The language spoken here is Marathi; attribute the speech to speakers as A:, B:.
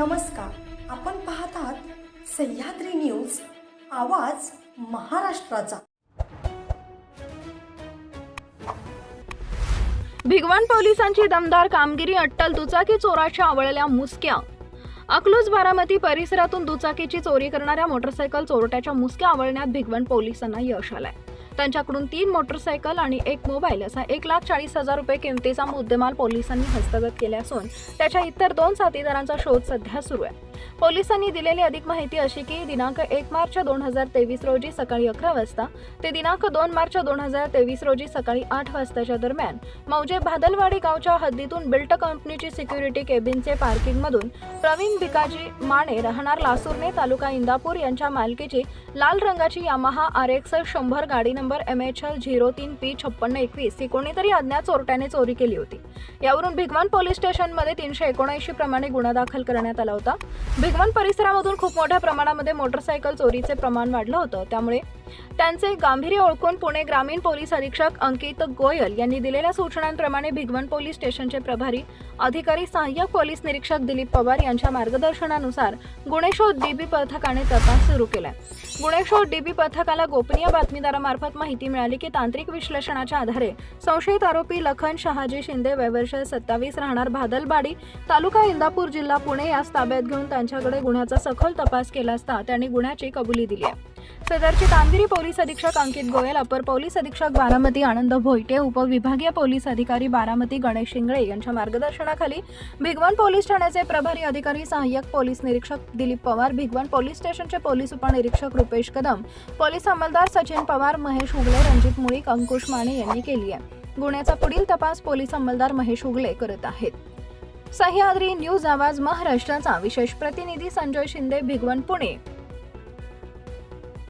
A: नमस्कार. आपण पाहत आहात सह्याद्री न्यूज आवाज महाराष्ट्राचा.
B: भिगवण पोलिसांची दमदार कामगिरी अट्टल दुचाकी चोराच्या आवळल्या मुसक्या. अकलूज बारामती परिसरातून दुचाकीची चोरी करणाऱ्या मोटरसायकल चोरट्याच्या मुसक्या आवळण्यात भिगवण पोलिसांना यश आलंय. त्यांच्याकडून तीन मोटरसायकल आणि एक मोबाईल असा एक लाख चाळीस हजार रुपये किमतीचा मुद्देमाल पोलिसांनी हस्तगत केला असून त्याच्या इतर दोन साथीदारांचा शोध सध्या सुरू आहे. पोलिसांनी दिलेली अधिक माहिती अशी की दिनांक एक मार्च दोन हजार तेवीस रोजी सकाळी अकरा वाजता ते दिनांक दोन मार्च दोन हजार तेवीस रोजी सकाळी आठ वाजताच्या दरम्यान मौजे भादलवाडी गावच्या हद्दीतून बिल्ट कंपनीची सिक्युरिटी केबिनचे पार्किंगमधून प्रवीण भिकाजी माने राहणार लासूरने तालुका इंदापूर यांच्या मालकीची लाल रंगाची यामाहा आर एक्स शंभर गाडी number M H L zero तीन पी छप्पन्न एकवीस ही कोणीतरी अज्ञात चोरट्याने चोरी केली होती. यावरून भिगवान पोलीस स्टेशनमध्ये तीनशे एकोणऐंशी प्रमाणे गुन्हा दाखल करण्यात आला होता. भिगवण परिसरामधून खूप मोठ्या प्रमाणामध्ये मोटरसायकल चोरीचे प्रमाण वाढलं होतं. त्यामुळे त्यांचे गांभीर्य ओळखून पुणे ग्रामीण पोलीस अधीक्षक अंकित गोयल यांनी दिलेल्या सूचनांप्रमाणे भिगवण पोलीस स्टेशनचे प्रभारी अधिकारी सहाय्यक पोलीस निरीक्षक दिलीप पवार यांच्या मार्गदर्शनानुसार गुणेशोध डीबी पथकाने तपास सुरू केलाय. गुणेशोध डीबी पथकाला गोपनीय बातमीदारामार्फत माहिती मिळाली की तांत्रिक विश्लेषणाच्या आधारे संशयित आरोपी लखन शहाजी शिंदे वयवर्ष सत्तावीस राहणार भादलबाडी तालुका इंदापूर जिल्हा पुणे यास ताब्यात घेऊन त्यांच्याकडे गुन्ह्याचा सखोल तपास केला असता त्यांनी गुन्ह्याची कबुली दिली आहे. सदरची कामगिरी पोलीस अधीक्षक अंकित गोयल अपर पोलीस अधीक्षक बारामती आनंद भोईटे उपविभागीय पोलीस अधिकारी बारामती गणेश शिंगळे यांच्या मार्गदर्शनाखाली भिगवण पोलीस ठाण्याचे प्रभारी अधिकारी सहाय्यक पोलीस निरीक्षक दिलीप पवार भिगवण पोलीस स्टेशनचे पोलीस उपनिरीक्षक रुपेश कदम पोलीस अंमलदार सचिन पवार महेश हुगले रणजित मुळीक अंकुश माने यांनी केली आहे. गुन्ह्याचा पुढील तपास पोलीस अंमलदार महेश उगले करत आहेत. सह्याद्री न्यूज आवाज महाराष्ट्राचा. विशेष प्रतिनिधी संजय शिंदे भिगवण पुणे.